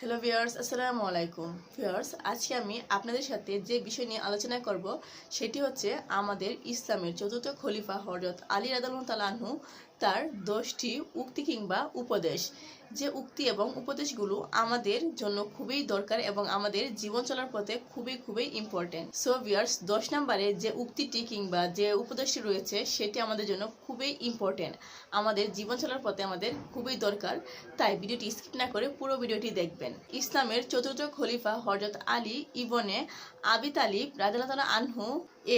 Hello viewers আসসালামু আলাইকুম viewers আজকে আমি আপনাদের সাথে যে বিষয় নিয়ে আলোচনা করব, সেটি হচ্ছে আমাদের ইসলামের চতুর্থ খলিফা হজরত আলী রাদালু তার দশটি উক্তি কিংবা উপদেশ। যে উক্তি এবং উপদেশগুলো আমাদের জন্য খুবই দরকার এবং আমাদের জীবন চলার পথে খুবই খুবই ইম্পর্টেন্ট সো ভিউয়ার্স দশ নম্বরে যে উক্তিটি কিংবা যে উপদেশটি রয়েছে, সেটি আমাদের জন্য খুবই ইম্পর্টেন্ট আমাদের জীবন চলার পথে আমাদের খুবই দরকার। তাই ভিডিওটি স্কিপ না করে পুরো ভিডিওটি দেখবেন। ইসলামের চতুর্থ খলিফা হজরত আলী ইবনে আবি তালিব রাজাল্লাহ আনহু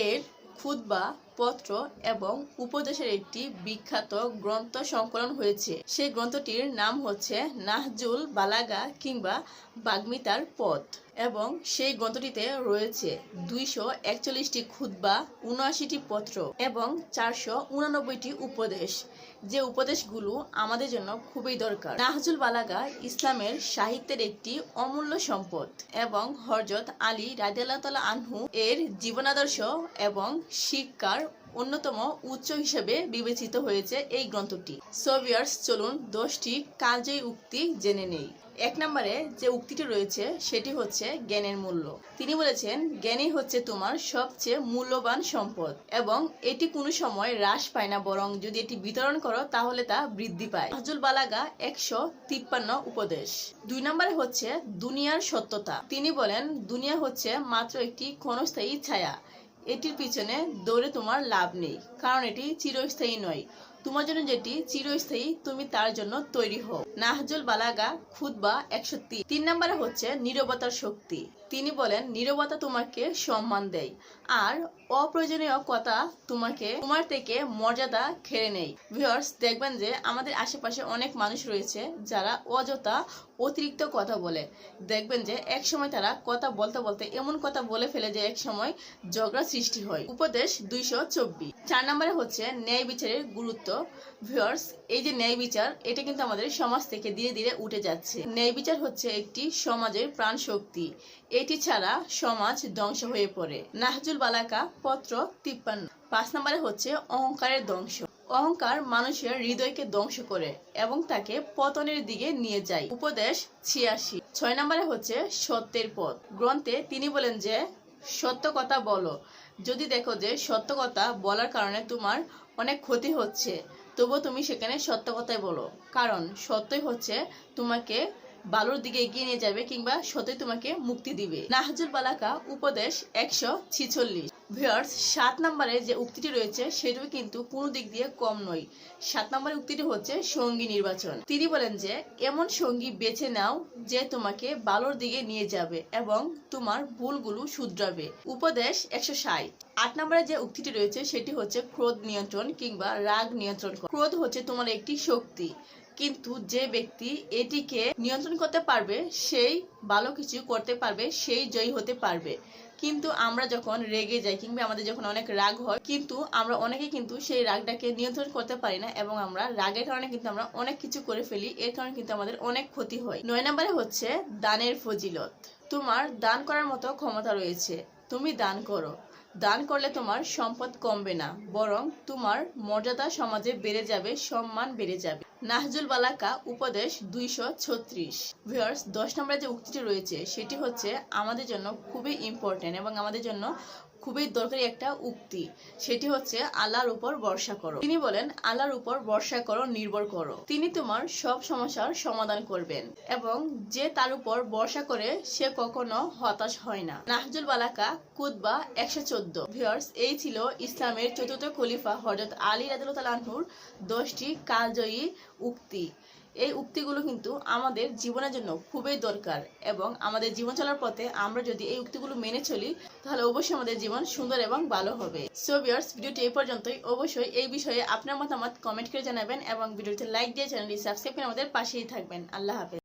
এর খুতবা পত্র এবং উপদেশের একটি বিখ্যাত গ্রন্থ সংকলন হয়েছে। সেই গ্রন্থটির নাম হচ্ছে নাহজুল বালাগা কিংবা বাগ্মিতার পথ। এবং সেই গ্রন্থটিতে রয়েছে দুইশো একচল্লিশটি খুতবা, উনআশিটি পত্র এবং চারশো উনানব্বইটি উপদেশ। যে উপদেশগুলো আমাদের জন্য খুবই দরকার। নাহজুল বালাগা ইসলামের সাহিত্যের একটি অমূল্য সম্পদ এবং হরজত আলী রাজিয়াল্লাহ তালা আনহু এর জীবনাদর্শ এবং শিক্ষার অন্যতম উচ্চ হিসেবে বিবেচিত হয়েছে এই গ্রন্থটি। সোভিয়ার্স চলুন দশটি কালজয়ী উক্তি জেনে নেই। এক নম্বরে যে উক্তিটি রয়েছে, সেটি হচ্ছে জ্ঞানের মূল্য। তিনি বলেছেন, জ্ঞানই হচ্ছে তোমার সবচেয়ে মূল্যবান সম্পদ এবং এটি কোনো সময় হ্রাস পায় না, বরং যদি এটি বিতরণ করো, তাহলে তা বৃদ্ধি পায়। হাজুল বালাগা, একশো তিপ্পান্ন উপদেশ। দুই নম্বরে হচ্ছে দুনিয়ার সত্যতা। তিনি বলেন, দুনিয়া হচ্ছে মাত্র একটি ক্ষণস্থায়ী ছায়া। এটির পিছনে দৌড়ে তোমার লাভ নেই, কারণ এটি চিরস্থায়ী নয়। তোমার জন্য যেটি চিরস্থায়ী, তুমি তার জন্য তৈরি হও। নাহজুল বালাগা খুদবা একশো তিন। তিন নম্বরে হচ্ছে নিরবতার শক্তি। তিনি বলেন, নীরবতা তোমাকে সম্মান দেয়, আর অপ্রয়োজনীয় কথা তোমাকে, তোমার থেকে মর্যাদা খেড়ে নেই ভিউয়ার্স দেখবেন যে আমাদের আশেপাশে অনেক মানুষ রয়েছে যারা অযথা অতিরিক্ত কথা বলে। দেখবেন যে এক সময় তারা কথা বলতে বলতে এমন কথা বলে ফেলে যে এক সময় ঝগড়া সৃষ্টি হয়। উপদেশ দুইশো চব্বিশ। চার নম্বরে হচ্ছে ন্যায় বিচারের গুরুত্ব। ভিউয়ার্স এই যে ন্যায় বিচার, এটা কিন্তু আমাদের সমাজ থেকে ধীরে ধীরে উঠে যাচ্ছে। ন্যায় বিচার হচ্ছে একটি সমাজের প্রাণ শক্তি এটি ছাড়া সমাজ ধ্বংস হয়ে পড়ে। নাহজুল বালাকা, পত্র তিপ্পান্ন। পাঁচ নম্বরে হচ্ছে অহংকারের ধ্বংস। অহংকার মানুষের হৃদয়কে ধ্বংস করে এবং তাকে পতনের দিকে নিয়ে যায়। উপদেশ ছিয়াশি। ছয় নম্বরে হচ্ছে সত্যের পথ। গ্রন্থে তিনি বলেন যে, সত্য কথা বলো। যদি দেখো যে সত্য কথা বলার কারণে তোমার অনেক ক্ষতি হচ্ছে, তবুও তুমি সেখানে সত্য কথাই বলো। কারণ সত্যই হচ্ছে তোমাকে ভালোর দিকে এগিয়ে নিয়ে যাবে কিংবা সত্যই তোমাকে মুক্তি দিবে। নাহজুল বালাকা, উপদেশ একশো ছিচল্লিশ। ভিউয়ার্স, সাত নম্বরে যে উক্তিটি রয়েছে, সেটিও কিন্তু কোনো দিক দিয়ে কম নয়। সাত নম্বরের উক্তিটি হচ্ছে সঙ্গী নির্বাচন। তিনি বলেন যে, এমন সঙ্গী বেছে নাও যে তোমাকে ভালোর দিকে নিয়ে যাবে এবং তোমার ভুলগুলো শুধরাবে। উপদেশ একশো ষাট। আট নম্বরে যে উক্তিটি রয়েছে, সেটি হচ্ছে ক্রোধ নিয়ন্ত্রণ কিংবা রাগ নিয়ন্ত্রণ করা। ক্রোধ হচ্ছে তোমার একটি শক্তি। কিন্তু যে ব্যক্তি এটিকে নিয়ন্ত্রণ করতে পারবে, সেই ভালো কিছু করতে পারবে, সেই জয়ী হতে পারবে। কিন্তু আমরা যখন রেগে যাই কিংবা আমাদের যখন অনেক রাগ হয়, কিন্তু আমরা অনেকে কিন্তু সেই রাগটাকে নিয়ন্ত্রণ করতে পারি না এবং আমরা রাগের কারণে কিন্তু আমরা অনেক কিছু করে ফেলি, এর কারণে কিন্তু আমাদের অনেক ক্ষতি হয়। নয় নম্বরে হচ্ছে দানের ফজিলত। তোমার দান করার মতো ক্ষমতা রয়েছে। তুমি দান করো। দান করলে তোমার সম্পদ কমবে না, বরং তোমার মর্যাদা সমাজে বেড়ে যাবে, সম্মান বেড়ে যাবে। নাহজুল বালাকা, উপদেশ দুইশো ছত্রিশ। ভিউয়ার্স দশ নম্বরে যে উক্তিটি রয়েছে, সেটি হচ্ছে, আমাদের জন্য খুবই ইম্পর্টেন্ট এবং আমাদের জন্য খুবই দরকারি একটা উক্তি। সেটি হচ্ছে, আল্লাহর উপর ভরসা করো। তিনি বলেন, আল্লাহর উপর ভরসা করো, নির্ভর করো। তিনি তোমার সব সমস্যার সমাধান করবেন এবং যে তার উপর ভরসা করে সে কখনো হতাশ হয় না। নাহজুল বালাকা কুদবা একশো চোদ্দ। ভিউয়ার্স এই ছিল ইসলামের চতুর্থ খলিফা হজরত আলী রাজুল্লাহুর দশটি কালজয়ী উক্তি। এই উক্তিগুলো কিন্তু আমাদের জীবনের জন্য খুবই দরকার এবং আমাদের জীবন চলার পথে আমরা যদি এই উক্তিগুলো মেনে চলি, তাহলে অবশ্যই আমাদের জীবন সুন্দর এবং ভালো হবে। সো ভিউয়ার্স ভিডিওটি এই পর্যন্তই। অবশ্যই এই বিষয়ে আপনার মতামত কমেন্ট করে জানাবেন এবং ভিডিওতে লাইক দিয়ে চ্যানেলটি সাবস্ক্রাইব করে আমাদের পাশেই থাকবেন। আল্লাহ হাফেজ।